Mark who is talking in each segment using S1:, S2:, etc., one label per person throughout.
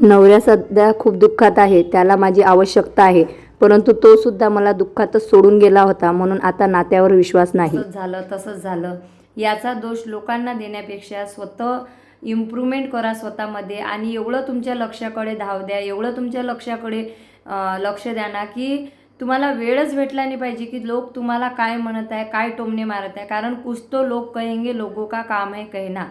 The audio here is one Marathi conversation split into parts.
S1: नवऱ्या सध्या खूप दुःखात आहे त्याला माझी आवश्यकता आहे. परंतु तो सुद्धा मला दुःखातच सोडून गेला होता म्हणून आता नात्यावर विश्वास नाही. झालं तसंच झालं. याचा दोष लोकांना देण्यापेक्षा स्वतः इम्प्रूव्हमेंट करा स्वतःमध्ये आणि एवढं तुमच्या लक्षाकडे धाव द्या एवढं तुमच्या लक्षाकडे लक्ष द्या ना की तुम्हाला वेळच भेटला नाही पाहिजे की लोक तुम्हाला काय म्हणत आहे काय टोमणे मारत आहे. कारण कुछ तो लोक कहेंगे लोगों का काम आहे कहना.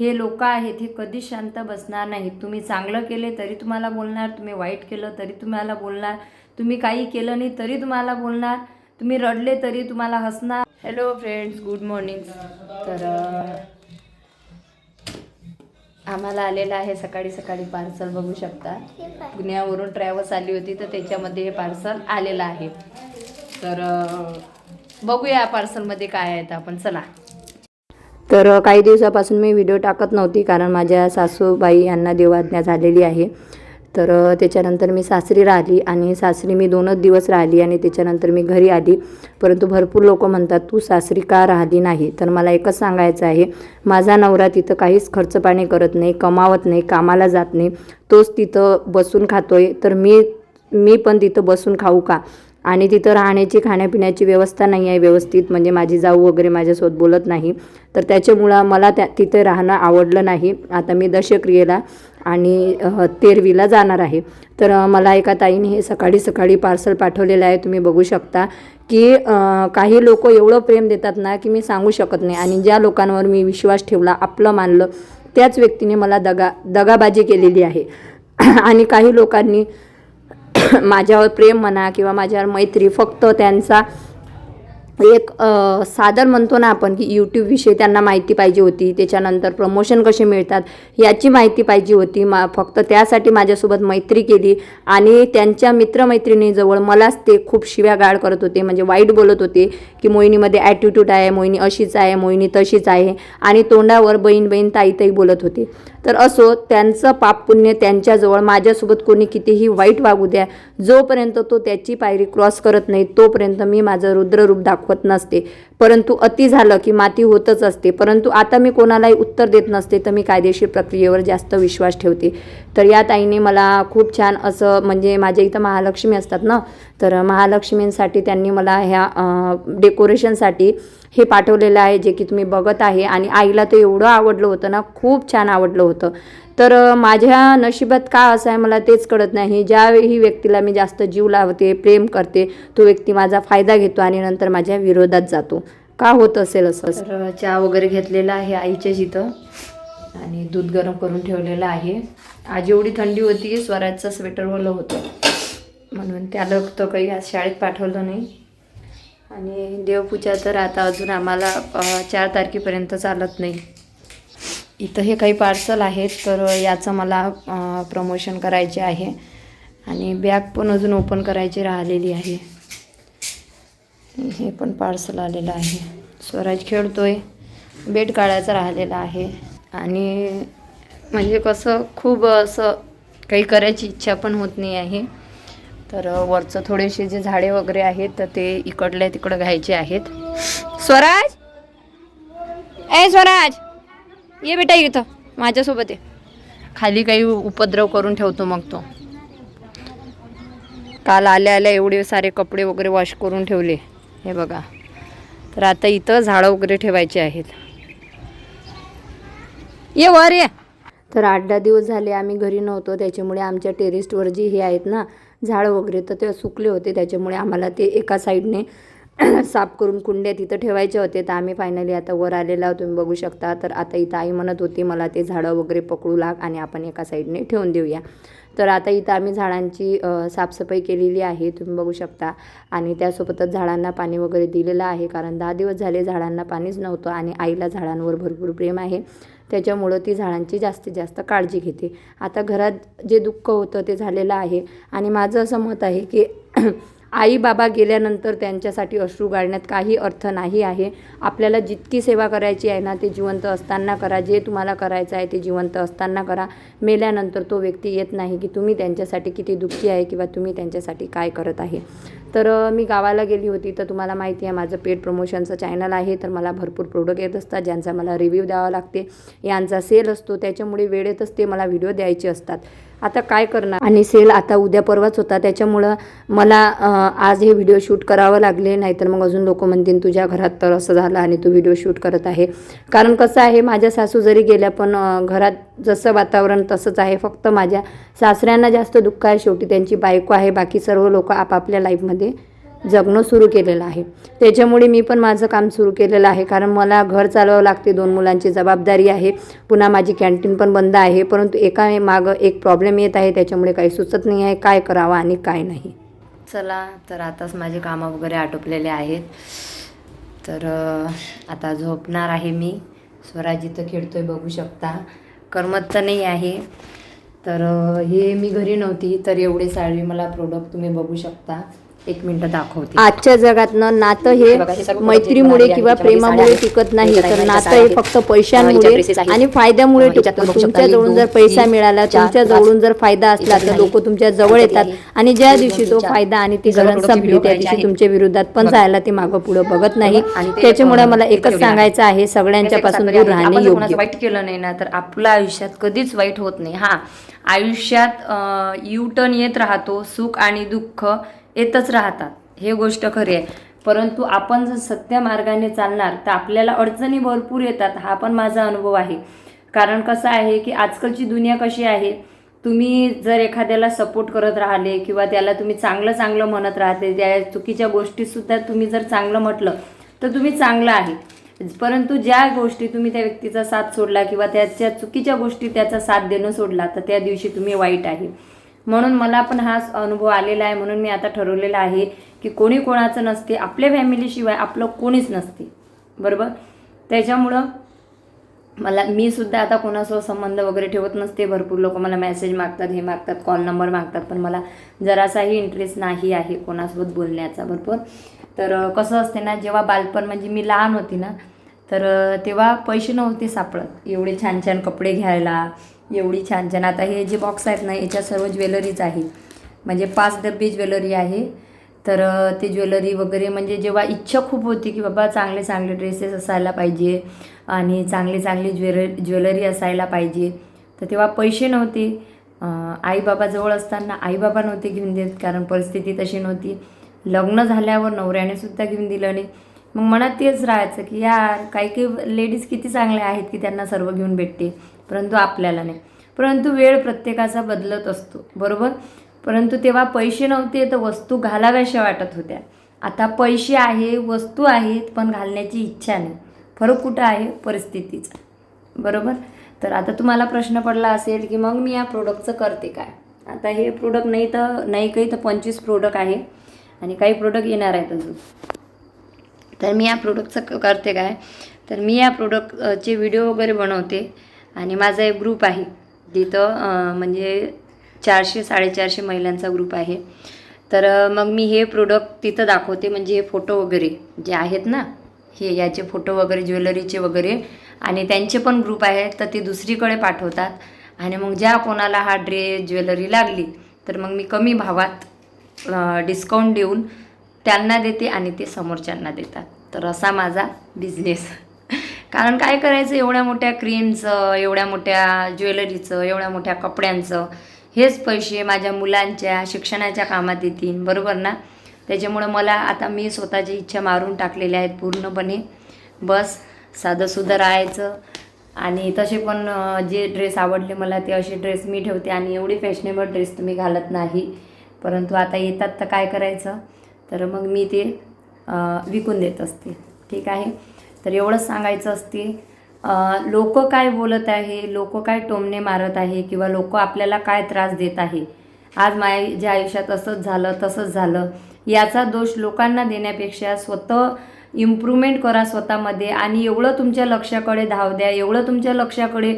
S1: हे लोक आहेत हे कधीच शांत बसणार नाहीत. तुम्ही चांगलं केले तरी तुम्हाला बोलणार तुम्ही वाईट केलं तरी तुम्हाला बोलणार तुम्ही काही केलं नाही तरी तुम्हाला बोलणार तुम्ही रडले तरी तुम्हाला हसणार. हॅलो फ्रेंड्स गुड मॉर्निंग तर आम्हाला आलेलं आहे सकाळी सकाळी पार्सल बघू शकता. पुण्यावरून ट्रॅव्हल्स आली होती तर त्याच्यामध्ये हे पार्सल आलेलं आहे. तर बघूया पार्सलमध्ये काय आहेत आपण. चला. तर काही दिवसापासून मी व्हिडिओ टाकत नव्हती कारण माझ्या सासूबाई यांना देवाज्ञा झालेली आहे. तर त्याच्यानंतर मी सासरी राहिली आणि सासरी मी दोनच दिवस राहिली आणि त्याच्यानंतर मी घरी आली. परंतु भरपूर लोक म्हणतात तू सासरी का राहिली नाही? तर मला एकच सांगायचं आहे माझा नवरा तिथं काहीच खर्च पाणी करत नाही कमावत नाही कामाला जात नाही. तोच तिथं बसून खातोय. तर मी मी पण तिथं बसून खाऊ का? आणि तिथं राहण्याची खाण्यापिण्याची व्यवस्था नाही आहे व्यवस्थित म्हणजे माझी जाऊ वगैरे माझ्यासोबत बोलत नाही. तर त्याच्यामुळं मला त्या तिथे राहणं आवडलं नाही. आता मी दशक्रियेला आणि तेरवीला जाणार आहे. तर मला एका ताईने हे सकाळी सकाळी पार्सल पाठवलेलं आहे. तुम्ही बघू शकता की काही लोक एवढं प्रेम देतात ना की मी सांगू शकत नाही. आणि ज्या लोकांवर मी विश्वास ठेवला आपलं मानलं त्याच व्यक्तीने मला दगा दगाबाजी केलेली आहे. आणि काही लोकांनी माझ्यावर प्रेम म्हणा किंवा माझ्यावर मैत्री फक्त त्यांचा एक साधन सादर म्हणतो ना आपण की यूट्यूबविषयी त्यांना माहिती पाहिजे होती. त्याच्यानंतर प्रमोशन कसे मिळतात याची माहिती पाहिजे होती. मा फक्त त्यासाठी माझ्यासोबत मैत्री केली आणि त्यांच्या मित्रमैत्रिणीजवळ मलाच ते खूप शिव्या गाळ करत होते. म्हणजे वाईट बोलत होते की मोहिनीमध्ये ॲटिट्यूड आहे मोहिनी अशीच आहे मोहिनी तशीच आहे आणि तोंडावर बहीण बहीण ताई ताई बोलत होते. तर असो त्यांचं पाप पुण्य त्यांच्याजवळ माझ्यासोबत कोणी कितीही वाईट वागू द्या जोपर्यंत तो त्याची पायरी क्रॉस करत नाही तोपर्यंत मी माझं रुद्ररूप दाखवत नसते. परंतु अति झालं की माती होतच असते. परंतु आता मी कोणालाही उत्तर देत नसते तर मी कायदेशीर प्रक्रियेवर जास्त विश्वास ठेवते. तर या ताईने मला खूप छान असं म्हणजे माझ्या इथं महालक्ष्मी असतात ना तर महालक्ष्मींसाठी त्यांनी मला ह्या डेकोरेशनसाठी हे पाठवलेलं आहे जे की तुम्ही बघत आहे. आणि आईला ते एवढं आवडलं होतं ना खूप छान आवडलं होतं. तर माझ्या नशिबात का असं आहे मला तेच कळत नाही. ज्यावेळी व्यक्तीला मी जास्त जीव लावते प्रेम करते तो व्यक्ती माझा फायदा घेतो आणि नंतर माझ्या विरोधात जातो. का होत असेल असं? चहा वगैरे घेतलेला आहे आईच्याच इथं आणि दूध गरम करून ठेवलेलं आहे. आज एवढी थंडी होती की स्वराजचं स्वेटर ओलं होतं. म्हणून त्याला तर काही आज शाळेत पाठवलं नाही. आणि देवपूजा तर आता अजून आम्हाला चार तारखेपर्यंत चालत नाही. इथं हे काही पार्सल आहेत तर याचं मला प्रमोशन करायचे आहे. आणि बॅग पण अजून ओपन करायची राहिलेली आहे. हे पण पार्सल आलेलं आहे. स्वराज खेळतो आहे बेट काढायचा राहिलेला आहे. आणि म्हणजे कसं खूप असं काही करायची इच्छा पण होत नाही आहे. तर वरचं थोडेसे जे झाडे वगैरे आहेत तर ते इकडल्या तिकडं घ्यायचे आहेत. स्वराज? ए स्वराज! ये बेटा इथं माझ्यासोबत आहे खाली काही उपद्रव करून ठेवतो मग तो. काल आल्या आल्या एवढे सारे कपडे वगैरे वॉश करून ठेवले. हे बघा. तर आता इथं झाडं वगैरे ठेवायचे आहेत. ये वर ये. तर आठ दहा दिवस झाले आम्ही घरी नव्हतो त्याच्यामुळे आमच्या टेरेसवर जी हे आहेत ना झाडं वगैरे तर ते सुकले होते. त्याच्यामुळे आम्हाला ते एका साईडने साफ करून कुंड्या तिथं ठेवायचे होते. तर आम्ही फायनली आता वर आलेला तुम्ही बघू शकता. तर आता इथं आई म्हणत होती मला ते झाडं वगैरे पकडू लाग आणि आपण एका साईडने ठेवून देऊया. तर आता इथं आम्ही झाडांची साफसफाई केलेली आहे. तुम्ही बघू शकता. आणि त्यासोबतच झाडांना पाणी वगैरे दिलेलं आहे. कारण दहा दिवस झाले झाडांना पाणीच नव्हतं आणि आईला झाडांवर भरपूर प्रेम आहे. त्याच्यामुळं ती झाडांची जास्तीत जास्त काळजी घेते. आता घरात जे दुःख होतं ते झालेलं आहे. आणि माझं असं मत आहे की आई बाबा गेल्यानंतर त्यांच्यासाठी अश्रू गाळण्यात काही अर्थ नाही आहे. आपल्याला जितकी सेवा करायची आहे ना ते जिवंत असताना करा. जे तुम्हाला करायचं आहे ते जिवंत असताना करा. मेल्यानंतर तो व्यक्ती येत नाही की तुम्ही त्यांच्यासाठी किती दुःखी आहे किंवा तुम्ही त्यांच्यासाठी काय करत आहे. तर मी गावाला गेली होती तर तुम्हाला माहिती आहे माझं पेड प्रमोशनचं चॅनल आहे तर मला भरपूर प्रोडक्ट येत असतात ज्यांचा मला रिव्ह्यू द्यावा लागते. यांचा सेल असतो त्याच्यामुळे वेळेतच ते मला व्हिडिओ द्यायचे असतात. आता काय करणार? आणि सेल आता उद्या परवाच होता त्याच्यामुळं मला आज हे व्हिडिओ शूट करावं लागले नाहीतर मग अजून लोक म्हणतील तुझ्या घरात तर असं झालं आणि तू व्हिडिओ शूट करत आहे. कारण कसं आहे माझ्या सासू जरी गेल्या पण घरात जसं वातावरण तसंच आहे. फक्त माझ्या सासऱ्यांना जास्त दुःख आहे शेवटी त्यांची बायको आहे. बाकी सर्व लोक आपापल्या लाईफमध्ये जगणं सुरू केलेलं आहे. त्याच्यामुळे मी पण माझं काम सुरू केलेलं आहे. कारण मला घर चालवावं लागते. दोन मुलांची जबाबदारी आहे. पुन्हा माझी कॅन्टीन पण बंद आहे. परंतु एका मागं एक प्रॉब्लेम येत आहे. त्याच्यामुळे काही सुचत नाही आहे. काय करावं आणि काय नाही. चला तर आताच माझे कामं वगैरे आटोपलेले आहेत. तर आता झोपणार आहे मी. स्वराज इथं खेळतोय बघू शकता. करमत तर नाही आहे. तर हे मी घरी नव्हती. तर एवढे सारे मला प्रोडक्ट तुम्ही बघू शकता. एक मिनिट दाखवते आजच्या जगातनं नातं हे मैत्रीमुळे किंवा प्रेमामुळे टिकत नाही. तर नातं हे. फक्त पैशांमुळे. आणि फायद्यामुळे टिकतं तुमच्या जवळून जर पैसा मिळाला तुमच्या. जवळून जर फायदा असला तर. लोक तुमच्या जवळ येतात. आणि ज्या दिवशी तो. फायदा आणि ती गरज संपली त्या दिवशी. तुमच्या विरोधात पण. जायला ते मागं पुढं बघत नाही त्याच्यामुळे मला एकच. सांगायचं आहे सगळ्यांच्या पासून दूर राहणे योग्य
S2: वाईट केलं नाही ना तर आपल्या आयुष्यात कधीच वाईट होत नाही हा आयुष्यात यू टर्न येत राहतो सुख आणि दुःख येतच राहतात. हे गोष्ट खरी आहे. परंतु आपण जर सत्य मार्गाने चालणार तर आपल्याला अडचणी भरपूर येतात हा पण माझा अनुभव आहे. कारण कसं आहे की आजकालची दुनिया कशी आहे? तुम्ही जर एखाद्याला सपोर्ट करत राहिले किंवा त्याला तुम्ही चांगलं चांगलं म्हणत राहते त्या चुकीच्या गोष्टीसुद्धा तुम्ही जर चांगलं म्हटलं तर तुम्ही चांगलं आहे. परंतु ज्या गोष्टी तुम्ही त्या व्यक्तीचा साथ सोडला किंवा त्याच्या चुकीच्या गोष्टी त्याचा साथ देणं सोडला तर त्या दिवशी तुम्ही वाईट आहे. म्हणून मला पण हाच अनुभव आलेला आहे म्हणून मी आता ठरवलेलं आहे की कोणी कोणाचं नसते आपल्या फॅमिलीशिवाय आपलं कोणीच नसते. बरोबर? त्याच्यामुळं मला मी सुद्धा आता कोणासोबत संबंध वगैरे ठेवत नसते भरपूर लोक मला मेसेज मागतात हे मागतात कॉल नंबर मागतात पण मला जरासाही इंटरेस्ट नाही आहे कोणासोबत बोलण्याचा भरपूर तर कसं असते ना जेव्हा बालपण म्हणजे मी लहान होती ना तर तेव्हा पैसे नव्हते सापडत एवढे छान छान कपडे घ्यायला एवढी छान छान. आता हे जे बॉक्स आहेत ना याच्या सर्व ज्वेलरीज आहे म्हणजे पाच डब्बे ज्वेलरी आहे. तर ते ज्वेलरी वगैरे म्हणजे जेव्हा इच्छा खूप होती की बाबा चांगले चांगले ड्रेसेस असायला पाहिजे आणि चांगली चांगली ज्वेलरी ज्वेलरी असायला पाहिजे. तर तेव्हा पैसे नव्हते. आईबाबाजवळ असताना आईबाबा नव्हते घेऊन देत कारण परिस्थिती तशी नव्हती. लग्न झाल्यावर नवऱ्याने सुद्धा घेऊन दिलं नाही. मग मनात तेच राहायचं की यार काही काही लेडीज किती चांगल्या आहेत की त्यांना सर्व घेऊन भेटते. परंतु आपल्याला नाही. परंतु वेळ प्रत्येकाचा बदलत असतो. बरोबर? परंतु तेव्हा पैसे नव्हते तर वस्तू घालाव्याशा वाटत होत्या. आता पैसे आहे वस्तू आहेत पण घालण्याची इच्छा नाही. फरक कुठं आहे? परिस्थितीचा. बरोबर? तर आता तुम्हाला प्रश्न पडला असेल की मग मी या प्रोडक्टचं करते काय? आता हे प्रोडक्ट नाही तर नाही काही तर पंचवीस प्रोडक्ट आहे. आणि काही प्रोडक्ट येणार आहेत अजून. तर मी या प्रोडक्टचं क- करते काय? तर मी या प्रोडक्टचे व्हिडिओ वगैरे बनवते. आणि माझा एक ग्रुप आहे. तिथं म्हणजे चारशे साडेचारशे महिलांचा ग्रुप आहे. तर मग मी हे प्रोडक्ट तिथं दाखवते. म्हणजे हे फोटो वगैरे जे आहेत ना हे याचे फोटो वगैरे ज्वेलरीचे वगैरे आणि त्यांचे पण ग्रुप आहेत. तर ते दुसरीकडे पाठवतात. आणि मग ज्या कोणाला हा ड्रेस ज्वेलरी लागली तर मग मी कमी भावात डिस्काउंट देऊन त्यांना देते आणि ते समोरच्यांना देतात. तर असा माझा बिझनेस कारण काय करायचं एवढ्या मोठ्या क्रीमचं एवढ्या मोठ्या ज्वेलरीचं एवढ्या मोठ्या कपड्यांचं हेच पैसे माझ्या मुलांच्या शिक्षणाच्या कामात येतील बरोबर ना? त्याच्यामुळं मला आता मी स्वतःची इच्छा मारून टाकलेल्या आहेत पूर्णपणे. बस साधंसुधं राहायचं. आणि तसे पण जे ड्रेस आवडले मला ते असे ड्रेस मी ठेवते. आणि एवढी फॅशनेबल ड्रेस तुम्ही घालत नाही. परंतु आता येतात तर काय करायचं? तर मग मी ते विकून देत असते. ठीक आहे? तर एवढंच सांगायचं असते लोक काय बोलत आहे लोक काय टोमणे मारत आहे किंवा लोक आपल्याला काय त्रास देत आहे? आज माझ्या आयुष्यात असंच झालं तसंच झालं. याचा दोष लोकांना देण्यापेक्षा स्वतः इम्प्रूव्हमेंट करा स्वतःमध्ये आणि एवढं तुमच्या लक्षाकडे धाव द्या एवढं तुमच्या लक्षाकडे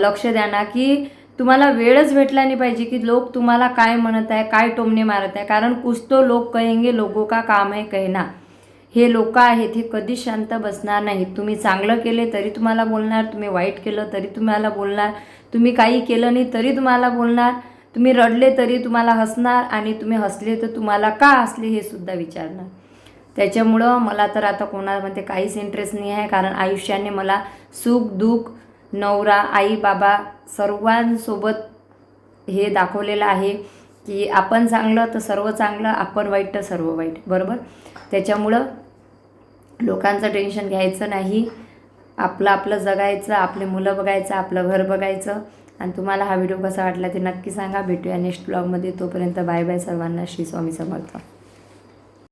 S2: लक्ष द्या ना की तुम्हाला वेळच भेटला नाही पाहिजे की लोक तुम्हाला काय म्हणत आहे काय टोमणे मारत आहे. कारण कुछ तो लोक कहेंगे लोगों का काम आहे कहना. हे लोक आहेत हे कधीच शांत बसणार नाहीत. तुम्ही चांगलं केले तरी तुम्हाला बोलणार तुम्ही वाईट केलं तरी तुम्हाला बोलणार तुम्ही काही केलं नाही तरी तुम्हाला बोलणार तुम्ही रडले तरी तुम्हाला हसणार आणि तुम्ही हसले तर तुम्हाला का हसले हे सुद्धा विचारणार. त्याच्यामुळं मला तर आता कोणामध्ये काहीच इंटरेस्ट नाही आहे कारण आयुष्याने मला सुख दुःख नवरा आई बाबा सर्वांसोबत हे दाखवलेलं आहे की आपण चांगलं तर सर्व चांगलं आपण वाईट तर सर्व वाईट. बरोबर? त्याच्यामुळं लोकांचं टेन्शन घ्यायचं नाही. आपलं आपलं जगायचं आपले मुलं बघायचं आपलं घर बघायचं. आणि तुम्हाला हा व्हिडिओ कसा वाटला ते नक्की सांगा. भेटूया नेक्स्ट ब्लॉगमध्ये तोपर्यंत बाय बाय सर्वांना. श्री स्वामी समर्थ.